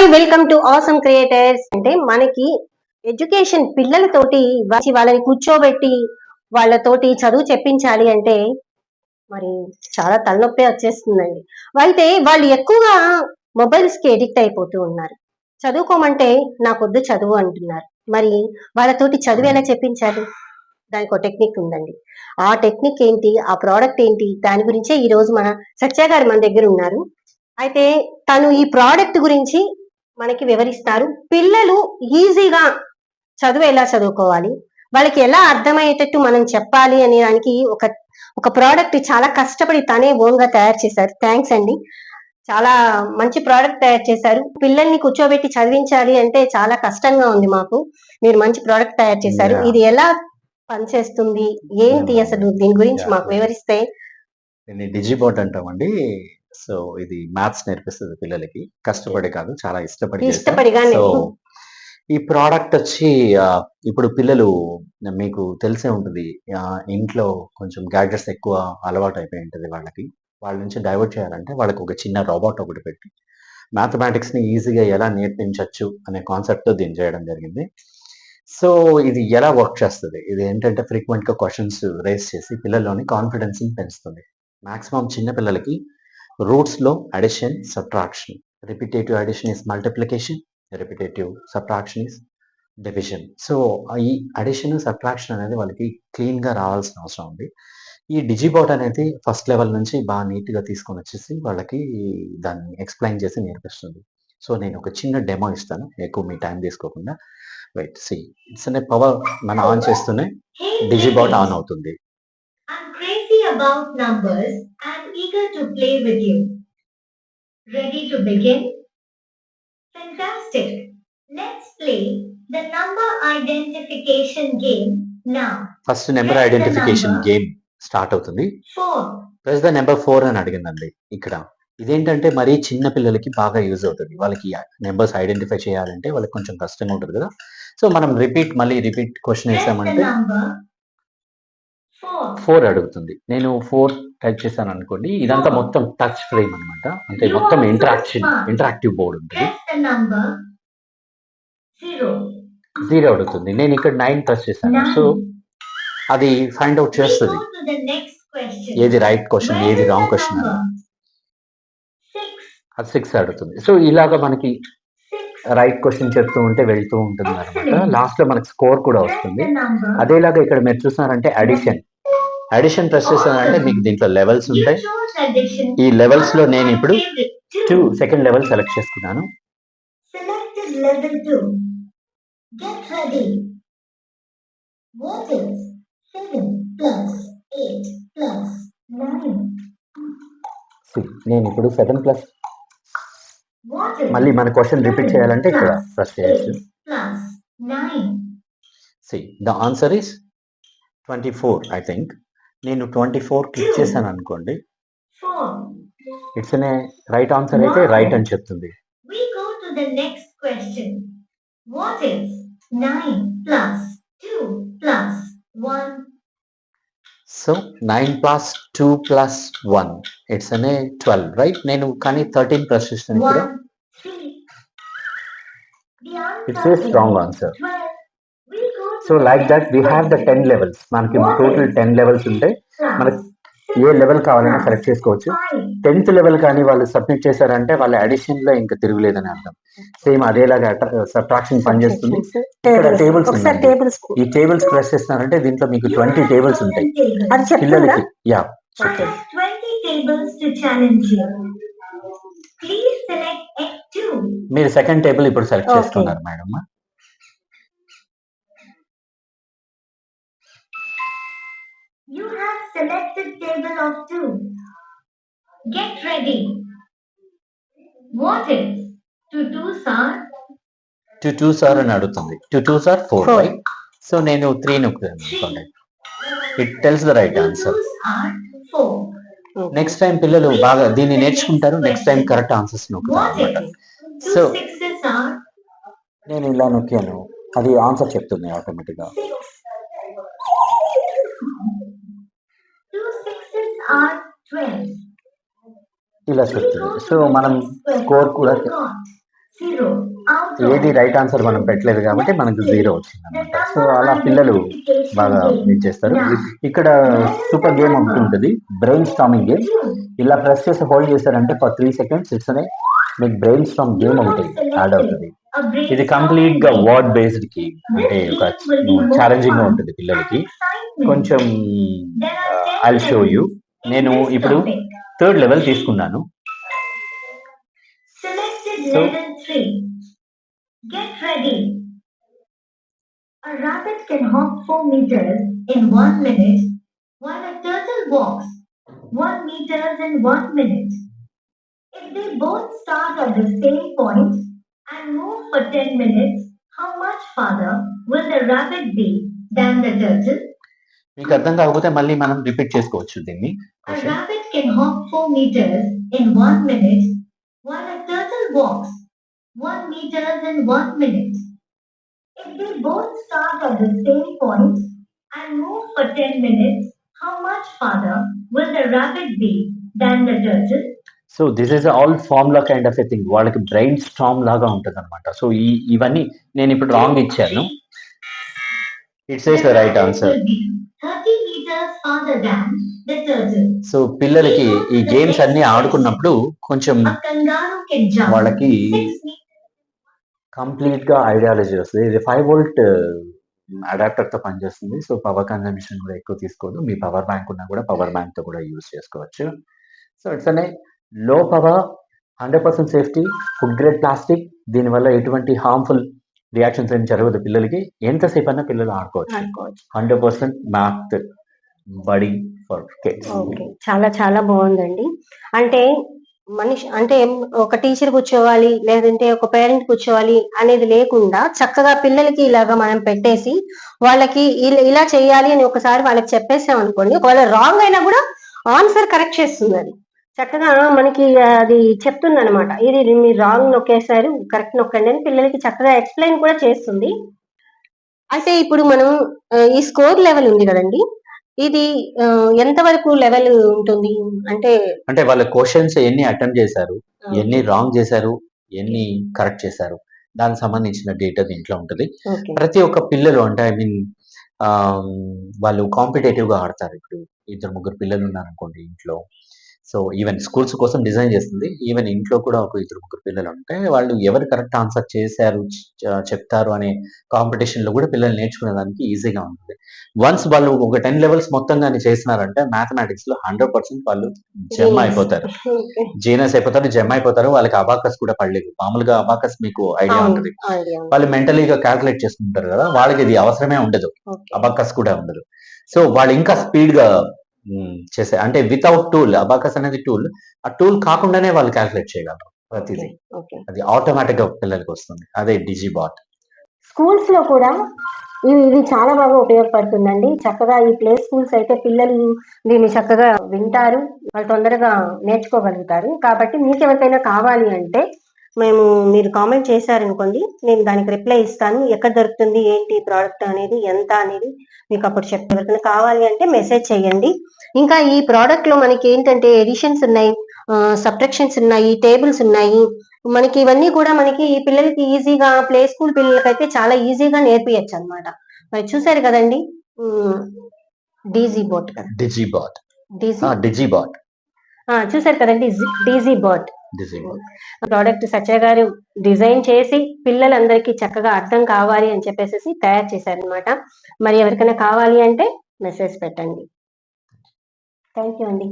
Hi welcome to awesome creators అంటే మనకి education పిల్లలతోటి వచ్చి వాళ్ళని కూర్చోబెట్టి వాళ్ళతోటి చదువు చెప్పించాలి అంటే మరి చాలా తలనొప్పి వచ్చేస్తుందండి. అయితే వాళ్ళు ఎక్కువగా మొబైల్స్కి ఎడిక్ట్ అయిపోతూ ఉన్నారు. చదువుకోమంటే నాకొద్దు చదువు అంటున్నారు. మరి వాళ్ళతోటి చదువు ఎలా చెప్పించాలి? దానికి ఒక టెక్నిక్ ఉందండి. ఆ టెక్నిక్ ఏంటి? ఆ ప్రోడక్ట్ ఏంటి? దాని గురించే ఈ రోజు మన సత్య గారు మన దగ్గర ఉన్నారు. అయితే తను ఈ ప్రోడక్ట్ గురించి మనకి వివరిస్తారు. పిల్లలు ఈజీగా చదువు ఎలా చదువుకోవాలి? వాళ్ళకి ఎలా అర్థమయ్యేటట్టు మనం చెప్పాలి అనే దానికి ఒక ఒక ప్రోడక్ట్ చాలా కష్టపడి తనే ఓన్గా తయారు చేశారు. థ్యాంక్స్ అండి. చాలా మంచి ప్రోడక్ట్ తయారు చేశారు. పిల్లల్ని కూర్చోబెట్టి చదివించాలి అంటే చాలా కష్టంగా ఉంది మాకు. మీరు మంచి ప్రోడక్ట్ తయారు చేశారు. ఇది ఎలా పనిచేస్తుంది? ఏంటి. అసలు దీని గురించి. మాకు వివరిస్తే? డిజిబోట్ అంటామండి. సో ఇది మ్యాథ్స్ నేర్పిస్తుంది పిల్లలకి. కష్టపడి కాదు చాలా ఇష్టపడి సో ఈ ప్రోడక్ట్ వచ్చి ఇప్పుడు పిల్లలు మీకు తెలిసే ఉంటుంది ఇంట్లో కొంచెం గ్యాడ్జెట్స్ ఎక్కువ అలవాటు అయిపోయి ఉంటుంది వాళ్ళకి. వాళ్ళ నుంచి డైవర్ట్ చేయాలంటే వాళ్ళకి ఒక చిన్న రోబోట్ ఒకటి పెట్టి మ్యాథమెటిక్స్ని ఈజీగా ఎలా నేర్పించవచ్చు అనే కాన్సెప్ట్తో దీన్ని చేయడం జరిగింది. సో ఇది ఎలా వర్క్ చేస్తుంది? ఇది ఏంటంటే ఫ్రీక్వెంట్గా క్వశ్చన్స్ రేస్ చేసి పిల్లల్లోని కాన్ఫిడెన్స్ని పెంచుతుంది. మాక్సిమం చిన్న పిల్లలకి రూట్స్లో addition subtraction repetitive addition is multiplication repetitive subtraction is division so ఈ అడిషన్ సబ్ట్రాక్షన్ అనేది వాళ్ళకి క్లీన్గా రావాల్సిన అవసరం ఉంది. ఈ డిజిబోట్ అనేది ఫస్ట్ లెవెల్ నుంచి బాగా నీట్గా తీసుకొని వచ్చేసి వాళ్ళకి దాన్ని ఎక్స్ప్లెయిన్ చేసి నేర్పిస్తుంది. సో నేను ఒక చిన్న డెమో ఇస్తాను. ఎక్కువ మీ టైం తీసుకోకుండా. వెయిట్ సి ఇట్స్ అనే పవర్ మనం ఆన్ చేస్తూనే డిజిబాట్ ఆన్ అవుతుంది. Eager to play with you. Ready to begin? Fantastic. Let's play the number identification game now. First number identification. Game start అవుతుంది 4, ప్లస్ ద నెంబర్ ఫోర్ అని అడిగిందండి ఇక్కడ ఇదేంటంటే మరీ చిన్న పిల్లలకి బాగా యూజ్ అవుతుంది వాళ్ళకి నెంబర్స్ ఐడెంటిఫై చేయాలంటే వాళ్ళకి కొంచెం కష్టంగా ఉంటుంది కదా సో మనం రిపీట్ మళ్ళీ రిపీట్ క్వశ్చన్ వేసామంటే number 4. ఫోర్ అడుగుతుంది నేను ఫోర్ టైప్ చేశాను అనుకోండి ఇదంతా. మొత్తం టచ్ ఫ్రేమ్ అన్నమాట అంటే మొత్తం ఇంటరాక్షన్ ఇంటరాక్టివ్ బోర్డ్ ఉంటుంది Press the number 0. జీరో అడుగుతుంది నేను ఇక్కడ నైన్ టచ్ చేశాను సో 9. అది ఫైండ్ అవుట్ చేస్తుంది. ఏది రైట్ క్వశ్చన్ ఏది రాంగ్ క్వశ్చన్ number? అని 6. అది సిక్స్ అడుగుతుంది సో ఇలాగా మనకి 6. రైట్ క్వశ్చన్ చెప్తూ ఉంటే వెళ్తూ ఉంటుంది అనమాట లాస్ట్లో మనకి స్కోర్ కూడా వస్తుంది. అదేలాగా ఇక్కడ మీరు చూస్తున్నారంటే అడిషన్ అడిషన్ ప్రెస్ చేశానంటే మీకు దీంట్లో లెవెల్స్ ఉంటాయి. ఈ లెవెల్స్లో నేను ఇప్పుడు టూ. సెకండ్ లెవెల్ సెలెక్ట్ చేసుకున్నాను Selected level 2. Get ready. What is 7 plus 8 plus 9? See, నేను ఇప్పుడు సెవెన్ ప్లస్ మళ్ళీ మన క్వశ్చన్ రిపీట్ చేయాలంటే ఇక్కడ ప్రెస్ 8 చేయొచ్చు plus 9? See the answer is twenty four I think నేను ట్వంటీ ఫోర్ క్లిక్ చేశాను అనుకోండి 4. ఇట్స్ అనే రైట్ ఆన్సర్ అయితే రైట్ అని చెప్తుంది We go to the next question. What is 9 plus 2 plus 1? So nine plus two plus one it's అనే twelve right నేను కానీ థర్టీన్ ప్లస్ చేస్తాను ఇక్కడ 1. See. The it answer is is wrong answer 12. We go to so like that we have the. Ten levels మనకి total ten levels ఉంటాయి మనకి ఏ level కావాలన్నా సెలెక్ట్ చేసుకోవచ్చు. టెన్త్ లెవెల్ కానీ వాళ్ళు సబ్మిట్ చేశారంటే వాళ్ళ అడిషన్లో ఇంకా తిరుగులేదని అర్థం సేమ్ అదేలాగా సబ్ట్రాక్షన్ పనిచేస్తుంది ఇక్కడ. టేబుల్స్ ఈ టేబుల్స్ ప్రెస్ చేస్తున్నారంటే దీంట్లో మీకు ట్వంటీ టేబుల్స్ 12 ఉంటాయి పిల్లలకి yeah I have 20 tables to challenge you. Please select F2. మీరు సెకండ్ టేబుల్ ఇప్పుడు సెలెక్ట్ Okay. చేసుకున్నారు madam You have selected table of 2. Get ready. What is? Two twos are two two sir అని అడుగుతుంది two two sir four Four. Right so నేను three నొక్కుతాను అనుకోండి it tells the right two answer twos are four. Next time పిల్లలు బాగా దీన్ని నేర్చుకుంటారు next time correct answers నొక్కుతారు What అనమాట is? Two So- sixes are నేను ఇలా నొక్కాను అది ఆన్సర్ చెప్తుంది ఆటోమేటిక్గా six. ఇలా చెప్తుంది. సో మనం స్కోర్ కూడా ఏది రైట్ ఆన్సర్ మనం పెట్టలేదు కాబట్టి మనకు జీరో వచ్చింది అనమాట సో అలా పిల్లలు బాగా ఇది చేస్తారు. ఇక్కడ సూపర్ గేమ్ ఒకటి ఉంటుంది. బ్రెయిన్ స్టామింగ్ గేమ్ ఇలా ప్రెస్ చేసి హోల్డ్ చేశారంటే ఫర్ త్రీ సెకండ్స్ ఇట్స్ మీకు బ్రెయిన్ స్టామ్ గేమ్ ఒకటి యాడ్ అవుతుంది. ఇది కంప్లీట్గా వర్డ్ బేస్డ్కి అంటే ఒక ఛాలెంజింగ్గా ఉంటుంది పిల్లలకి. కొంచెం ఐ షో యూ నేను ఇప్పుడు థర్డ్ లెవెల్ తీసుకున్నాను Selected So- level 3. Get ready. A rabbit can hop 4 meters in 1 minute, while a turtle walks 1 meters in 1 minute. If they both start at the same point and move for 10 minutes, how much farther will the rabbit be than the turtle? మీకు అర్థం కాకపోతే మళ్ళీ మనం repeat చేసుకోవచ్చు దీన్ని. So this is all form law kind of a thing వాళ్ళకి brain strong లాగా ఉంటుంది అనమాట సో ఇవన్నీ నేను ఇప్పుడు రాంగ్ ఇచ్చాను. It's is right answer Will be 30 meters farther than the turtle. So పిల్లలకి ఈ గేమ్స్ అన్ని ఆడుకున్నప్పుడు కొంచెం వాళ్ళకి 6 meters. కంప్లీట్గా ఐడియాలజీ వస్తుంది. ఇది ఫైవ్ వోల్ట్ అడాప్టర్తో పనిచేస్తుంది. సో పవర్ కన్జంప్షన్ కూడా ఎక్కువ తీసుకోదు మీ పవర్ బ్యాంక్ ఉన్నా కూడా పవర్ బ్యాంక్తో కూడా యూజ్ చేసుకోవచ్చు. సో ఇట్స్ అనే low power hundred percent safety food grade plastic దీనివల్ల ఎటువంటి హార్మ్ఫుల్ రియాక్షన్స్ ఏం జరగదు పిల్లలకి. ఎంతసేపు అయినా పిల్లలు ఆడుకోవచ్చు. Hundred percent math buddy for kids చాలా చాలా బాగుందండి. అంటే మనిషి అంటే ఒక టీచర్ కూర్చోవాలి లేదంటే ఒక పేరెంట్ కూర్చోవాలి అనేది లేకుండా చక్కగా పిల్లలకి ఇలాగా మనం పెట్టేసి వాళ్ళకి ఇలా- ఇలా చేయాలి అని ఒకసారి వాళ్ళకి చెప్పేసాం అనుకోండి ఒకవేళ రాంగ్ అయినా కూడా ఆన్సర్ కరెక్ట్ చేస్తుంది అది. చక్కగా మనకి అది చెప్తుంది అనమాట ఇది మీరు రాంగ్ నొక్కేసారు కరెక్ట్ నొక్కండి అని పిల్లలకి చక్కగా ఎక్స్ప్లెయిన్ కూడా చేస్తుంది. అయితే ఇప్పుడు మనం ఈ స్కోర్ లెవెల్ ఉంది కదండి. ఇది ఎంత వరకు లెవెల్ ఉంటుంది? అంటే అంటే వాళ్ళ క్వశ్చన్స్ ఎన్ని అటెంప్ట్ చేశారు ఎన్ని రాంగ్ చేశారు ఎన్ని కరెక్ట్ చేశారు దానికి సంబంధించిన డేటా దీంట్లో ఉంటుంది. ప్రతి ఒక్క పిల్లలు అంటే ఐ మీన్ వాళ్ళు కాంపిటేటివ్గా ఆడతారు. ఇప్పుడు ఇద్దరు ముగ్గురు పిల్లలు ఉన్నారనుకోండి ఇంట్లో సో ఈవెన్ స్కూల్స్ కోసం డిజైన్ చేస్తుంది. ఈవెన్ ఇంట్లో కూడా ఒక ఇద్దరు ముగ్గురు పిల్లలు ఉంటే వాళ్ళు ఎవరు కరెక్ట్ ఆన్సర్ చేశారు చెప్తారు అనే కాంపిటీషన్లో కూడా పిల్లలు నేర్చుకునే దానికి ఈజీగా ఉంటుంది. వన్స్ వాళ్ళు ఒక టెన్ లెవెల్స్ మొత్తంగా చేసినారంటే మ్యాథమెటిక్స్లో హండ్రెడ్ పర్సెంట్ వాళ్ళు జమ్ అయిపోతారు. ఓకే. జీనస్ అయిపోతారు జమ్ అయిపోతారు వాళ్ళకి అబాకస్ కూడా పడలేదు. మామూలుగా అబాకస్ మీకు ఐడియా ఉంటుంది. వాళ్ళు మెంటలీగా క్యాల్కులేట్ చేసుకుంటారు కదా వాళ్ళకి ఇది అవసరమే ఉండదు. అబాకస్ కూడా ఉండదు. సో వాళ్ళు ఇంకా స్పీడ్గా చేసే. అంటే వితౌట్ టూల్ అబాకస్ అనేది టూల్ ఆ టూల్ కాకుండానే వాళ్ళు క్యాల్కులేట్ చేయగలరు ప్రతిదీ. ఓకే అది ఆటోమేటిక్గా పిల్లలకి వస్తుంది. అదే డిజీ బాట్ స్కూల్స్లో కూడా ఇది ఇది చాలా బాగా ఉపయోగపడుతుందండి. చక్కగా ఈ ప్లే స్కూల్స్ అయితే పిల్లలు దీన్ని చక్కగా వింటారు. వాళ్ళు తొందరగా నేర్చుకోగలుగుతారు. కాబట్టి మీకు ఎవరికైనా కావాలి అంటే మేము మీరు కామెంట్ చేశారనుకోండి నేను దానికి రిప్లై ఇస్తాను. ఎక్కడ దొరుకుతుంది ఏంటి ప్రోడక్ట్ అనేది ఎంత అనేది మీకు అప్పుడు చెప్తే ఎవరికైనా కావాలి అంటే మెసేజ్ చేయండి. ఇంకా ఈ ప్రోడక్ట్లో మనకి ఏంటంటే ఎడిషన్స్ ఉన్నాయి సబ్ట్రాక్షన్స్ ఉన్నాయి టేబుల్స్ ఉన్నాయి. మనకి ఇవన్నీ కూడా మనకి ఈ పిల్లలకి ఈజీగా ప్లే స్కూల్ పిల్లలకైతే చాలా ఈజీగా నేర్పియచ్చు అన్నమాట. మరి చూసారు కదండి? డీజీ బోట్ కదా. డిజీ బాట్ డీజీ బాట్ చూసారు కదండి? డిజీ బాట్ ప్రోడక్ట్ సత్య గారు డిజైన్ చేసి పిల్లలందరికీ చక్కగా అర్థం కావాలి అని చెప్పేసి తయారు చేశారనమాట మరి ఎవరికైనా కావాలి అంటే మెసేజ్ పెట్టండి. థ్యాంక్ యూ అండి.